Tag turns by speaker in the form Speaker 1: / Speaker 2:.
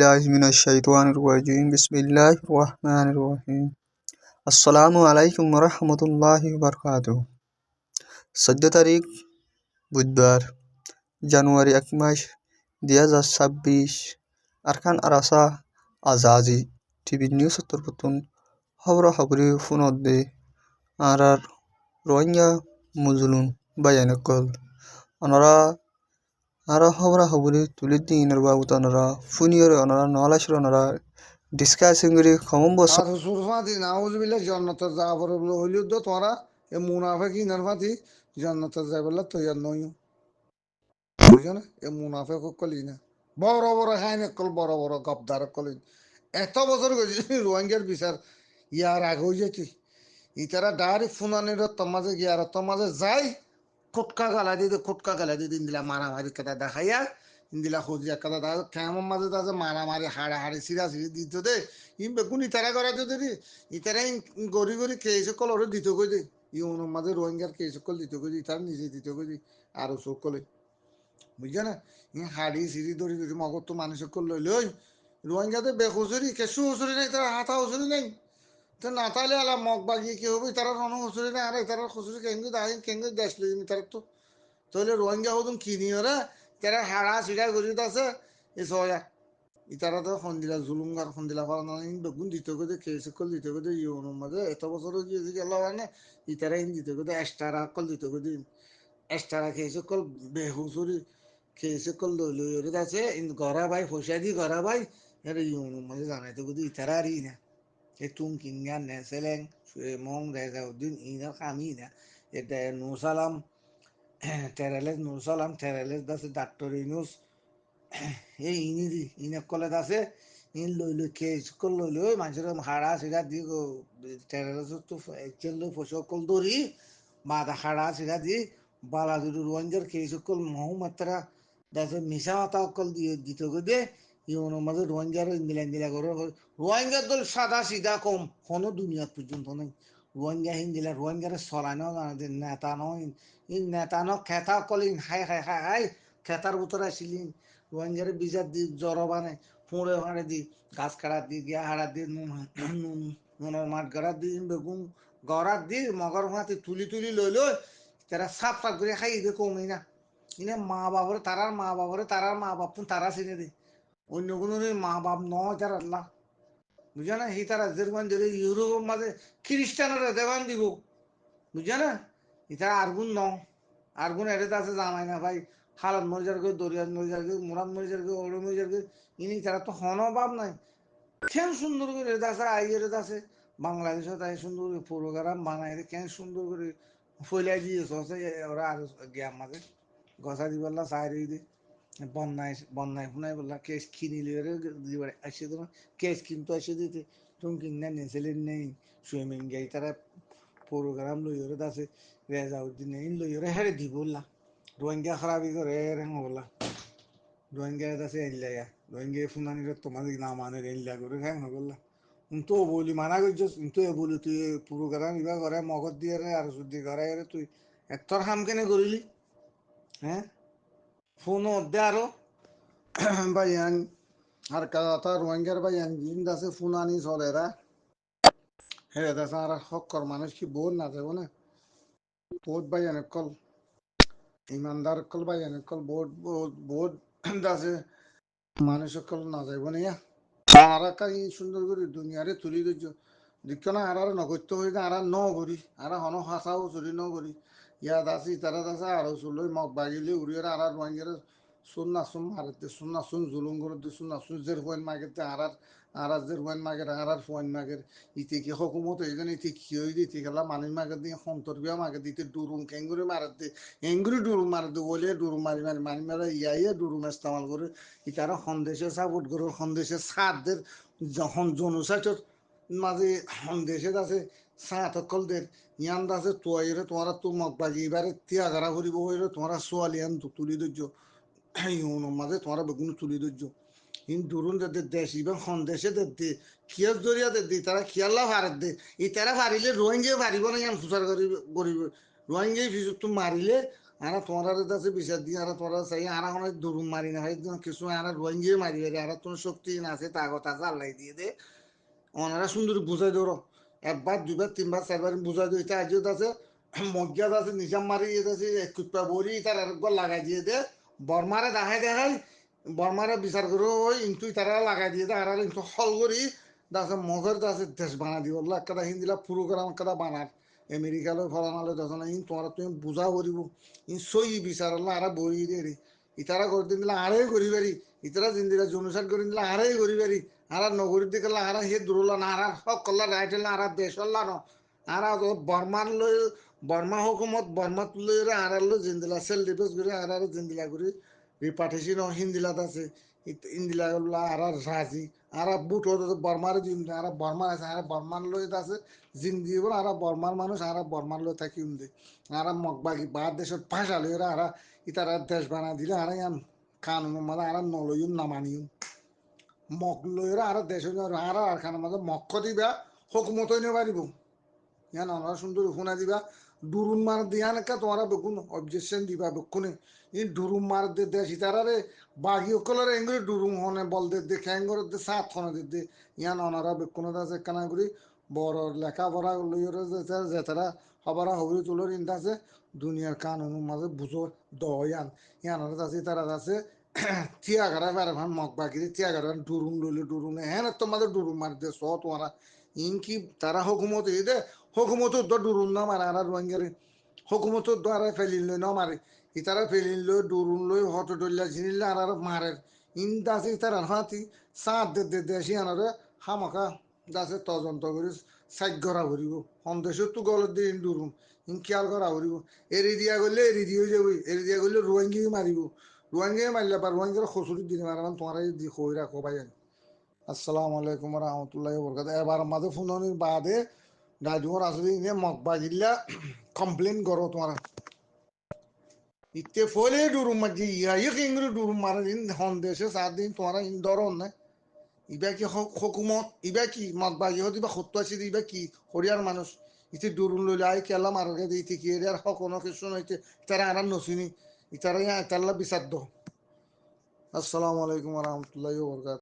Speaker 1: बिस्मिल्लाहिर्रहमानिर्रहीम बिस्मिल्लाहिर्रहमानिर्रहीम अस्सलाम वरहमतुल्लाहि वबरकातु सद्य तारीख बुधवार जनवरी अकमश दियाजा छब्बीस अरकान अरासा आजाजी टीवी न्यूज सत्तर पतन खबरा खबरी फुनदे आर रोहिंग्या मुजलुम बयानकल अनरा খবর খবরি তুলি দিন বাবুত অনরা ফুনিয়র অনরা নলাসর অনরা ডিসকাসিং করি খমম বস
Speaker 2: আর সুরফাতি নাউজবিল্লা জন্নতের যা বড় বলে, হইলিও তো তোরা এ মুনাফেক ইনার ফাতি জন্নতের যাই বললা তৈয়ার নই বুঝছ না? এ মুনাফেক কলি না। বড় বড় খাইন কল, বড় বড় গপদার কলি। এত বছর গেছি রোহিঙ্গার বিচার, ইয়ার আগে হয়ে যেতি ইতারা ডাইরেক্ট ফুনানির তোমাজে গিয়ার তোমাজে যাই খুটকা গালা দিয়ে খুটকা গালা দিয়ে দিন দিলা মারামারি কেটা দেখাইয়া ইন্দিলা খুঁজিয়া কথা দেখা কেমন মাঝে তাছে মারামারি হাড়া হাড়ি সিরা সিরি দিত দে। ইম বেগুন ইতারা করা তো দেরি ইতারা গড়ি গড়ি কেসে কল ওরে দিত কই দে। ইউনোর মাঝে রোহিঙ্গার কেসে কল দিত কই ইতার নিজে দিত কই আরও চোখ কলে। বুঝছে না? ই হাড়ি সিরি দড়ি দড়ি মগর তো মানুষের কল লইলে, ওই রোহিঙ্গাতে বেহুসুরি কেসু হুসুরি নাই তারা হাতা হুসুরি নাই। তো না তাহলে আলা মগ বাগিয়ে কি হবে তারা রণ হুসুরি নাই আর তারা হুসুরি কেঙ্গু দাঁড়িয়ে কেঙ্গু দেশ লই তারা তো তাহলে রোহিঙ্গা হতুন কিনি ওরা তারা হাড়া সিড়া করি আছে এ সয়া ইতারা তো সন্দিলা জুলুঙ্গার সন্দিলা করা না বেগুন দিত করে কেসে কল দিত করে ইউনোর মাঝে এত বছর গিয়েছে গেল মানে ইতারা ইন দিত করে এক্সট্রা কল দিত করে এক্সট্রা খেয়েছে কল বেহুসুরি খেয়েছে কল লই লই ওরে আছে গড়া ভাই পয়সা দি গড়া ভাই এর ইউনোর মাঝে জানাইতে করে ইতারা আর ই না তুম কিঙ্গা নেসেলেং মং রেজাউদ্দিন ইনার কামি না এটা নুসালাম তেরেলেস নুসালাম তেরেলেস দাসে ডাক্তার ইনুস এই ইনি ইনে কলে দাসে ইন লই লই কে স্কুল লই লই মানুষের হাড়া সিরা দি তেরেলেস তো একচেল লই ফসল কল দরি মাদা হাড়া সিরা দি বালা দুটো রঞ্জর কে স্কুল মহু মাত্রা দাসে মিশা হতা কল দিয়ে দিত দে ইউনো মাঝে রোহিঙ্গার ইন্দিলা ইন্দিলা করে। রোহিঙ্গার দল সাদা সিধা কম, কোনো দুনিয়া পর্যন্ত নেই। রোহিঙ্গা, হিন্দিলা, রোহিঙ্গার সরানো নেতা নয়। ইন নেতা ন খেতা কলিন, হাই হাই হাই হাই, খেতার ভিতরে আসিলিন রোহিঙ্গার বিজার দি জ্বর বানে ফুঁড়ে হাড়ে দি, গাছ কাটা দি, গিয়া হাড়া দি নুনের মাঠ গড়া দি, বেগুন গড়াত দি, মগর মাটি তুলি তুলি, লই লই, তারা সাপ সাপ করে খাই দে কমই না। ইনে মা বাবরে তারার মা বাবরে তারার মা বাপ তারা চিনে দে। অন্য কোনো মা বাপ ন তার আল্লাহ। বুঝা না হি তারা যেরকম ধরে ইউরোপের মাঝে খ্রিস্টানরা দেবান দিব বুঝা না ইতা আরগুন ন আরগুন এড়ে আছে জানাই না ভাই। হালত মরিজার গে দরিয়াত মরিজার গে মুরাদ মরিজার গে ওড়ে মরিজার গে ইনি তারা তো হন ভাব নাই। কেন সুন্দর করে এড়ে আছে? আই এড়ে আছে। বাংলাদেশে তাই সুন্দর করে প্রোগ্রাম বানাই কেন সুন্দর করে ফইলাই দিয়েছে? ওরা আর গিয়া মাঝে। গছা দিবেলা চাই দিয়ে বন্যায় বন্যায় ফোনায় বললা, কেস কিনিলে দিবার আসে তোমার কেস কিন্তু আসে দিতে। তুমি কিনা নেছিলেন নেই, সুইমিং গাই তারা প্রোগ্রাম লই ওরে আছে রেজাউদ্দিন এই লই ওরে হেরে দি বললা। রোহিঙ্গা খারাপি করে রেং বললা। রোহিঙ্গা আছে এনলাইয়া রোহিঙ্গা ফুনানি তোমাদের না মানে এনলা করে হ্যাঁ বললা। তো বলি মানা করছিস তো বলি তুই প্রোগ্রাম ইবা করে, মগজ দিয়ে আর শুদ্ধি করে তুই একটর হাম কেনে করিলি? হ্যাঁ? ফোন দে আরও বাইয়ান আর কথা রোহিঙ্গার বাইয়ান জিন আছে ফোন আনি চলে রা হ্যাঁ দাস আর হকর মানুষ কি বোন না যাব না বহুত বাইয়ান কল ইমানদার কল বাইয়ান কল বহুত বহুত বহুত আছে মানুষ কল না যাইব না আর কাই সুন্দর করে দুনিয়ারে তুলি দিচ্ছ দিক্ষ না আর আর নগত্য হয়ে আর ন করি আর হন হাসাও চুরি ন করি ইয়াদ আছে তারা আছে আরও চুলই মগ বাগিলে উড়িয়ে আর আর রোহিঙ্গার সুন্না সুন মারতে, সুন্না সুন জুলুম করতে, সুন্না সুন জের ফোন মাগেতে আর আর আর আর জের ফোন মাগের, আর আর ফোন মাগের। ইতে কি হকুমত এই জন্য ইতে কি হই দিতে গেলা মানুষ মাগে দিয়ে সন্তর বিয়া মাগে দিতে ডুরুম কেঙ্গুরি মারতে, এঙ্গুরি ডুরুম মারতে, বলে ডুরুম মারি মারি মারি মারা ইয়াইয়া ডুরুম ইস্তেমাল করে, ইতারা সন্দেশে সাপোর্ট করে, সন্দেশে সারদের যখন জনসাইটর মাঝে সন্দেশে আছে সাঁতকলদের ইয়ান আছে তোয়াইরে তোমারা তো মগ বাজি, এবারে তিয়া গারা করিব হইলে তোমারা সোয়ালি আন তুলি ধৈর্য। ইউনোর মাঝে তোমরা বেগুন তুলি ধৈর্য। ইন দুরুন দে দেশ, ইবেন সন্দেশে দে দে কিয়স জরিয়া দে দি তারা কিয়াল্লা ভারত দে। ই তারা পারিলে রোহিঙ্গে পারিব না, ইয়ান ফুসার করিব। রোহিঙ্গে ফিসু তো মারিলে আরা তোমার কাছে বিচার দিয়ে আরা তোমরা চাই আরা অনেক দুরুম মারি না হয় কিছু আরা রোহিঙ্গিয়ে মারি বেরি আরা তোমার শক্তি না আছে তাগত আছে, আল্লাহ দিয়ে দে। ওনারা সুন্দর বুঝাই দৌড় একবার, দুইবার, তিনবার, চারবার বুঝাই দিই এটা আজিও আছে মজ্জাদ আছে, নিজাম মারি আছে কুত্তা বড়ি তার একবার লাগাই দিয়ে দে। বর্মারে দেখাই দেখাই, বর্মারে বিচার করে, ওই ইন্তু তারা লাগাই দিয়ে দে, আর ইন্তু হল করি। দাসে মগের দাসে দেশ বানা দিব। একটা হিন্দিলা প্রোগ্রাম একটা বানার আমেরিকালৈ ফলানালৈ দশনা ইন তোমার তুমি বুঝা করিব। ইন সই বিচার আর বই দিয়ে রে। ইতারা করে দিন দিলে আরে করি পারি ইতারা জিন্দিরা জনুসার করে দিলে আরে করি পারি আর নগরীর দিকে আর হে দূরলা না, আর করলা রাইট হলে আর দেশ হল্লা ন। আর বর্মার লই, বর্মা হুকুমত বর্মাত লই আর লো জিন্দিলা সেল ডিপোজ করে, আর জিন্দিলা করে রিপার্টেশন হিন্দিলাত আছে। ইন্দিলা আর রাজি। আর বুট বর্মার আর বর্মা আছে, আর বর্মার লই আছে জিন্দি আর বর্মার মানুষ, আর বর্মার লই থাকি উন্দে। আর মগবাগি বাদ দেশত ভাষা লই আর ইতারা দেশ বানা দিলে আর ইয়ান কানুন মানে আর নলইম নামানিম মগ লইরা আর দেশ আর খানা মাঝে মক্ষ দিবা হকুমত পারিব ইয়ান অনারা সুন্দর শুনা দিবা। ডুরুন মার দিয়া নাকা তোমারা বেগুন অবজেকশন দিবা বেগুনে। ই ডুরুম মার দে দে সীতারারে বাগি অকলর এঙ্গুরি ডুরুম হনে বল দে দে খ্যাঙ্গর দে, সাত হনে দে দে। ইয়ান অনারা দাসে কানা করি বড় লেখাপড়া লইরে যেতারা হবারা হবরি তুলোর ইন্দা আছে। দুনিয়ার কানুন মাঝে বুঝো দয়ান। ইয়ানোর আছে তারা আছে থিয়া গারা বেড়ে ভান মগ বাকি থিয়া গারা ডুরুম লইলে ডুরুম হ্যাঁ তোমাদের ডুরুম মার দে স তোমারা ইন কি তারা হুকুমত এই দে হুকুমত দ ডুরুম না মারে আর রোহিঙ্গারে হুকুমত দ্বারা ফেলিল লই না মারে ইতারা ফেলিল লই ডুরুম লই হট ডল্লা জিনিল আর আর মারে ইন দাসে তারা হাতি সাত দে দে দেশি আনারে হামাকা দাসে তদন্ত করে সাইড করা ভরিব সন্দেশত তো গলত দিয়ে ডুরুম ইন খেয়াল করা ভরিব এৰি দিয়া গ'লে এৰি দিয়ে যাব এৰি দিয়া গ'লে রোহিঙ্গি মারিব রোহিঙ্গি মারলে বা রোহিঙ্গার খসুরি দিনে মারান তোমার দি কই রাখো ভাই। আসসালামু আলাইকুম রহমতুল্লাহ বরকাত এবার মাঝে ফোনের বাদে দাদুর আসলে ইনে মকবা জিল্লা কমপ্লেন করো তোমার। ইতে ফলে ডুরুম ইয়া ইয়ে কিংরে ডুরুম মারা দিন, হন দেশে সাত দিন তোমার ইন ধরন না ইবা কি হকুমত, ইবা কি মকবা ইহত ইবা সত্য আছে ইবা কি হরিয়ার মানুষ। ইতে ডুরুম লইলে আই কেলা মারগে দিয়ে ইতে কি এরিয়ার হক কিছু নইতে তারা আরাম নসিনি। ইতারা ইয়া তাল্লা বিচার দো আসসালামু আলাইকুম রহমতুল্লাহ বরকাত